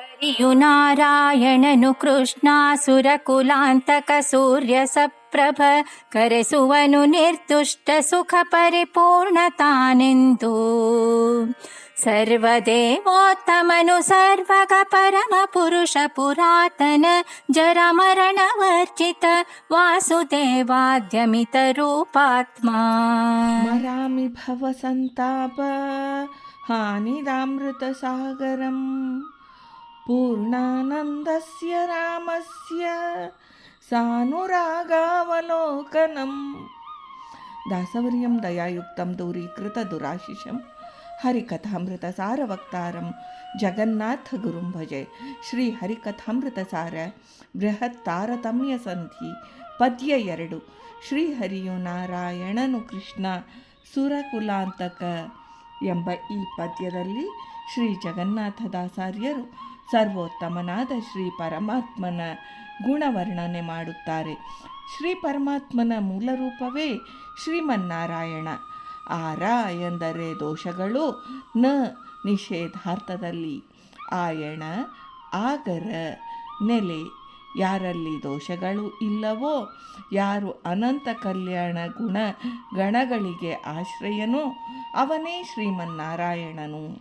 हरियुनारायणनु कृष्णासुरकुलान्तकसूर्य सप्रभ करसुवनु निर्दुष्टसुखपरिपूर्णतानिन्दु सर्वदेवोत्तमनु सर्वगपरमपुरुष पुरातन जरमरणवर्जित वासुदेवाद्यमितरूपात्मामि भव सन्ताप हानिदामृतसागरम् पूर्णानन्दस्य रामस्य सानुरागावलोकनम् दासवर्यं दयायुक्तं दूरीकृतदुराशिषं हरिकथामृतसारवक्तारं जगन्नाथगुरुं भजे ಶ್ರೀಹರಿಕಥಾಮೃತಸಾರ ಬೃಹತ್ ತಾರತಮ್ಯ ಸಂಧಿ ಪದ್ಯ ಎರಡು ಶ್ರೀಹರಿಯು ನಾರಾಯಣನು ಕೃಷ್ಣ ಸುರಕುಲಾಂತಕ ಎಂಬ ಈ ಪದ್ಯದಲ್ಲಿ ಶ್ರೀ ಜಗನ್ನಾಥದಾಸಾರ್ಯರು ಸರ್ವೋತ್ತಮನಾದ ಶ್ರೀ ಪರಮಾತ್ಮನ ಗುಣವರ್ಣನೆ ಮಾಡುತ್ತಾರೆ. ಶ್ರೀ ಪರಮಾತ್ಮನ ಮೂಲರೂಪವೇ ಶ್ರೀಮನ್ನಾರಾಯಣ. ಆರ ಎಂದರೆ ದೋಷಗಳು, ನ ನಿಷೇಧಾರ್ಥದಲ್ಲಿ. ಆಯಣ, ಆಗರ, ನೆಲೆ, ಯಾರಲ್ಲಿ ದೋಷಗಳು ಇಲ್ಲವೋ, ಯಾರು ಅನಂತ ಕಲ್ಯಾಣ ಗುಣ ಗಣಗಳಿಗೆ ಆಶ್ರಯನೋ ಅವನೇ ಶ್ರೀಮನ್ನಾರಾಯಣನು.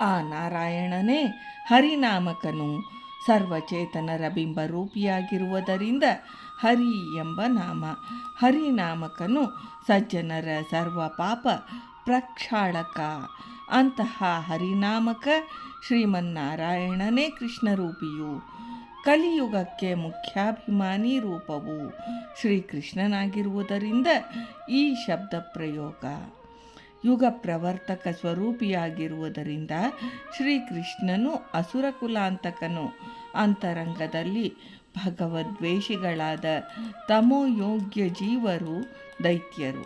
ಆ ನಾರಾಯಣನೇ ಹರಿನಾಮಕನು. ಸರ್ವಚೇತನರ ಬಿಂಬರೂಪಿಯಾಗಿರುವುದರಿಂದ ಹರಿ ಎಂಬ ನಾಮ. ಹರಿನಾಮಕನು ಸಜ್ಜನರ ಸರ್ವ ಪಾಪ ಪ್ರಕ್ಷಾಳಕ. ಅಂತಹ ಹರಿನಾಮಕ ಶ್ರೀಮನ್ನಾರಾಯಣನೇ ಕೃಷ್ಣರೂಪಿಯು. ಕಲಿಯುಗಕ್ಕೆ ಮುಖ್ಯಾಭಿಮಾನಿ ರೂಪವು ಶ್ರೀಕೃಷ್ಣನಾಗಿರುವುದರಿಂದ ಈ ಶಬ್ದ ಪ್ರಯೋಗ ಯುಗ ಪ್ರವರ್ತಕ ಸ್ವರೂಪಿಯಾಗಿರುವುದರಿಂದ ಶ್ರೀಕೃಷ್ಣನು ಅಸುರಕುಲಾಂತಕನು ಅಂತರಂಗದಲ್ಲಿ ಭಗವದ್ವೇಷಿಗಳಾದ ತಮೋಯೋಗ್ಯ ಜೀವರು ದೈತ್ಯರು.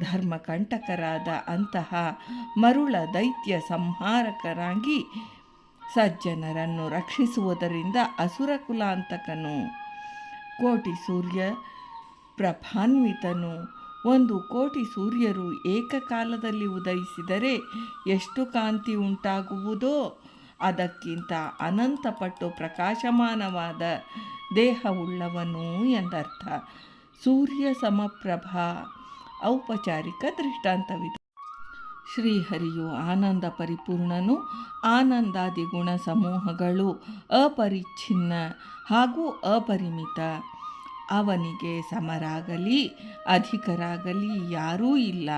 ಧರ್ಮಕಂಟಕರಾದ ಅಂತಹ ಮರುಳ ದೈತ್ಯ ಸಂಹಾರಕರಾಗಿ ಸಜ್ಜನರನ್ನು ರಕ್ಷಿಸುವುದರಿಂದ ಅಸುರಕುಲಾಂತಕನು. ಕೋಟಿ ಸೂರ್ಯ ಪ್ರಭಾನ್ವಿತನು. ಒಂದು ಕೋಟಿ ಸೂರ್ಯರು ಏಕಕಾಲದಲ್ಲಿ ಉದಯಿಸಿದರೆ ಎಷ್ಟು ಕಾಂತಿ ಉಂಟಾಗುವುದೋ ಅದಕ್ಕಿಂತ ಅನಂತಪಟ್ಟು ಪ್ರಕಾಶಮಾನವಾದ ದೇಹವುಳ್ಳವನು ಎಂದರ್ಥ. ಸೂರ್ಯ ಸಮಪ್ರಭಾ ಔಪಚಾರಿಕ ದೃಷ್ಟಾಂತವಿದೆ. ಶ್ರೀಹರಿಯು ಆನಂದ ಪರಿಪೂರ್ಣನು ಆನಂದಾದಿ ಗುಣ ಸಮೂಹಗಳು ಅಪರಿಚ್ಛಿನ್ನ ಹಾಗೂ ಅಪರಿಮಿತ. ಅವನಿಗೆ ಸಮರಾಗಲಿ, ಅಧಿಕರಾಗಲಿ ಯಾರೂ ಇಲ್ಲ.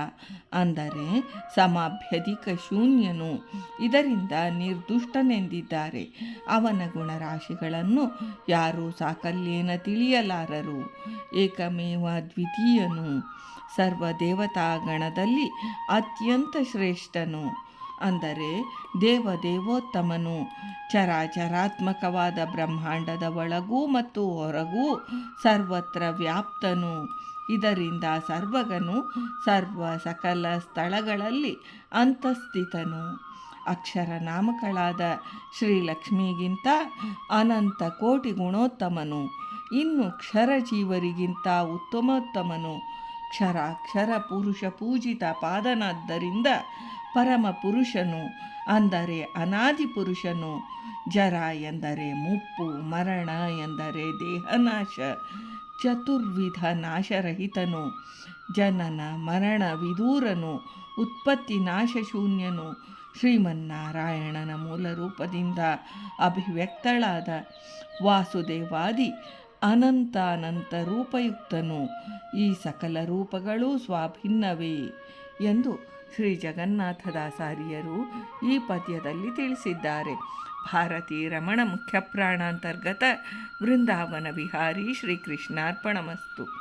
ಅಂದರೆ ಸಮಾಭ್ಯಧಿಕ ಶೂನ್ಯನು. ಇದರಿಂದ ನಿರ್ದುಷ್ಟನೆಂದಿದ್ದಾರೆ. ಅವನ ಗುಣರಾಶಿಗಳನ್ನು ಯಾರೂ ಸಾಕಲ್ಯೇನ ತಿಳಿಯಲಾರರು. ಏಕಮೇವ ದ್ವಿತೀಯನು. ಸರ್ವದೇವತಾಗಣದಲ್ಲಿ ಅತ್ಯಂತ ಶ್ರೇಷ್ಠನು. ಅಂದರೆ ದೇವದೇವೋತ್ತಮನು. ಚರಾಚರಾತ್ಮಕವಾದ ಬ್ರಹ್ಮಾಂಡದ ಒಳಗೂ ಮತ್ತು ಹೊರಗೂ ಸರ್ವತ್ರ ವ್ಯಾಪ್ತನು. ಇದರಿಂದ ಸರ್ವಗನು ಸರ್ವ ಸಕಲ ಸ್ಥಳಗಳಲ್ಲಿ ಅಂತಸ್ಥಿತನು. ಅಕ್ಷರ ನಾಮಕಳಾದ ಶ್ರೀಲಕ್ಷ್ಮಿಗಿಂತ ಅನಂತ ಕೋಟಿ ಗುಣೋತ್ತಮನು. ಇನ್ನು ಕ್ಷರ ಜೀವರಿಗಿಂತ ಉತ್ತಮೋತ್ತಮನು. ಕ್ಷರಾಕ್ಷರ ಪುರುಷ ಪೂಜಿತ ಪಾದನಾದ್ದರಿಂದ ಪರಮ ಪುರುಷನು, ಅಂದರೆ ಅನಾದಿ ಪುರುಷನು, ಜರ ಎಂದರೆ ಮುಪ್ಪು, ಮರಣ ಎಂದರೆ ದೇಹನಾಶ, ಚತುರ್ವಿಧ ನಾಶರಹಿತನು, ಜನನ, ಮರಣ ವಿದೂರನು ಉತ್ಪತ್ತಿ ನಾಶಶೂನ್ಯನು, ಶ್ರೀಮನ್ನಾರಾಯಣನ ಮೂಲ ರೂಪದಿಂದ ಅಭಿವ್ಯಕ್ತಳಾದ ವಾಸುದೇವಾದಿ ಅನಂತ ಅನಂತ ರೂಪಯುಕ್ತನು ಈ ಸಕಲ ರೂಪಗಳು ಸ್ವಾಭಿನ್ನವೇ ಎಂದು ಶ್ರೀ ಜಗನ್ನಾಥದಾಸಾರಿಯರು ಈ ಪದ್ಯದಲ್ಲಿ ತಿಳಿಸಿದ್ದಾರೆ. ಭಾರತೀ ರಮಣ ಮುಖ್ಯಪ್ರಾಣಾಂತರ್ಗತ ವೃಂದಾವನ ವಿಹಾರಿ ಶ್ರೀಕೃಷ್ಣಾರ್ಪಣಮಸ್ತು.